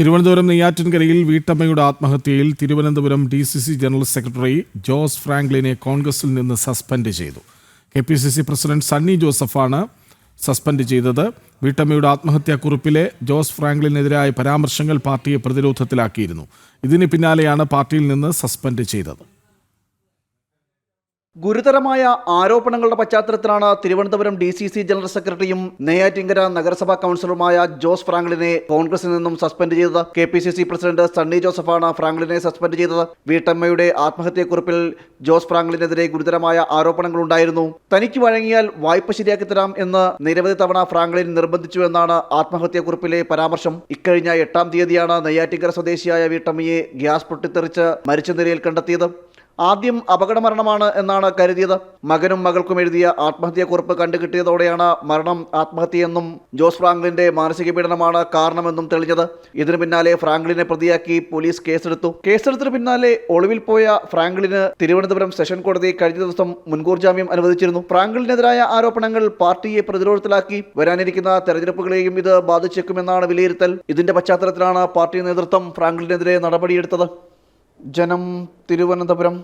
തിരുവനന്തപുരം നെയ്യാറ്റിൻകരയിൽ വീട്ടമ്മയുടെ ആത്മഹത്യയിൽ Thiruvananthapuram D C C general secretary Jose ഫ്രാങ്ക്ലിനെ കോൺഗ്രസിൽ നിന്ന് സസ്പെൻഡ് ചെയ്തു. K P C C president Sunny ജോസഫാണ് suspend ചെയ്തത്. വീട്ടമ്മയുടെ ആത്മഹത്യാക്കുറിപ്പിലെ ജോസ് ഫ്രാങ്ക്ലിനെതിരായ പരാമർശങ്ങൾ പാർട്ടിയെ പ്രതിരോധത്തിലാക്കിയിരുന്നു. ഇതിന് പിന്നാലെയാണ് പാർട്ടിയിൽ നിന്ന് സസ്പെൻഡ് ചെയ്തത്. ഗുരുതരമായ ആരോപണങ്ങളുടെ പശ്ചാത്തലത്തിലാണ് Thiruvananthapuram D C C general സെക്രട്ടറിയും നെയ്യാറ്റിങ്കര നഗരസഭാ കൌൺസിലറുമായ ജോസ് ഫ്രാങ്ക്ലിനെ കോൺഗ്രസിൽ നിന്നും സസ്പെൻഡ് ചെയ്തത്. K P C C president Sunny ജോസഫാണ് ഫ്രാങ്ക്ലിനെ സസ്പെൻഡ് ചെയ്തത്. വീട്ടമ്മയുടെ ആത്മഹത്യക്കുറിപ്പിൽ ജോസ് ഫ്രാങ്ക്ലിനെതിരെ ഗുരുതരമായ ആരോപണങ്ങളുണ്ടായിരുന്നു തനിക്ക് വഴങ്ങിയാൽ വായ്പ ശരിയാക്കി തരാം എന്ന് നിരവധി തവണ ഫ്രാങ്ക്ലിൻ നിർബന്ധിച്ചു എന്നാണ് ആത്മഹത്യക്കുറിപ്പിലെ പരാമർശം. ഇക്കഴിഞ്ഞ എട്ടാം തീയതിയാണ് നെയ്യാറ്റിങ്കര സ്വദേശിയായ വീട്ടമ്മയെ ഗ്യാസ് പൊട്ടിത്തെറിച്ച് മരിച്ച നിലയിൽ കണ്ടെത്തിയത്. ആദ്യം അപകടമരണമാണ് എന്നാണ് കരുതിയത്. മകനും മകൾക്കും എഴുതിയ ആത്മഹത്യാക്കുറിപ്പ് കണ്ടുകിട്ടിയതോടെയാണ് മരണം ആത്മഹത്യയെന്നും ജോസ് ഫ്രാങ്ക്ലിന്റെ മാനസിക പീഡനമാണ് കാരണമെന്നും തെളിഞ്ഞത്. ഇതിനു പിന്നാലെ ഫ്രാങ്ക്ലിനെ പ്രതിയാക്കി പോലീസ് കേസെടുത്തു. കേസെടുത്തിന് പിന്നാലെ ഒളിവിൽ പോയ ഫ്രാങ്ക്ലിന് തിരുവനന്തപുരം സെഷൻ കോടതി കഴിഞ്ഞ ദിവസം മുൻകൂർ ജാമ്യം അനുവദിച്ചിരുന്നു. ഫ്രാങ്ക്ലിനെതിരായ ആരോപണങ്ങൾ പാർട്ടിയെ പ്രതിരോധത്തിലാക്കി. വരാനിരിക്കുന്ന തെരഞ്ഞെടുപ്പുകളെയും ഇത് ബാധിച്ചേക്കുമെന്നാണ് വിലയിരുത്തൽ. ഇതിന്റെ പശ്ചാത്തലത്തിലാണ് പാർട്ടി നേതൃത്വം ഫ്രാങ്ക്ലിനെതിരെ നടപടിയെടുത്തത്. ജനം തിരുവനന്തപുരം.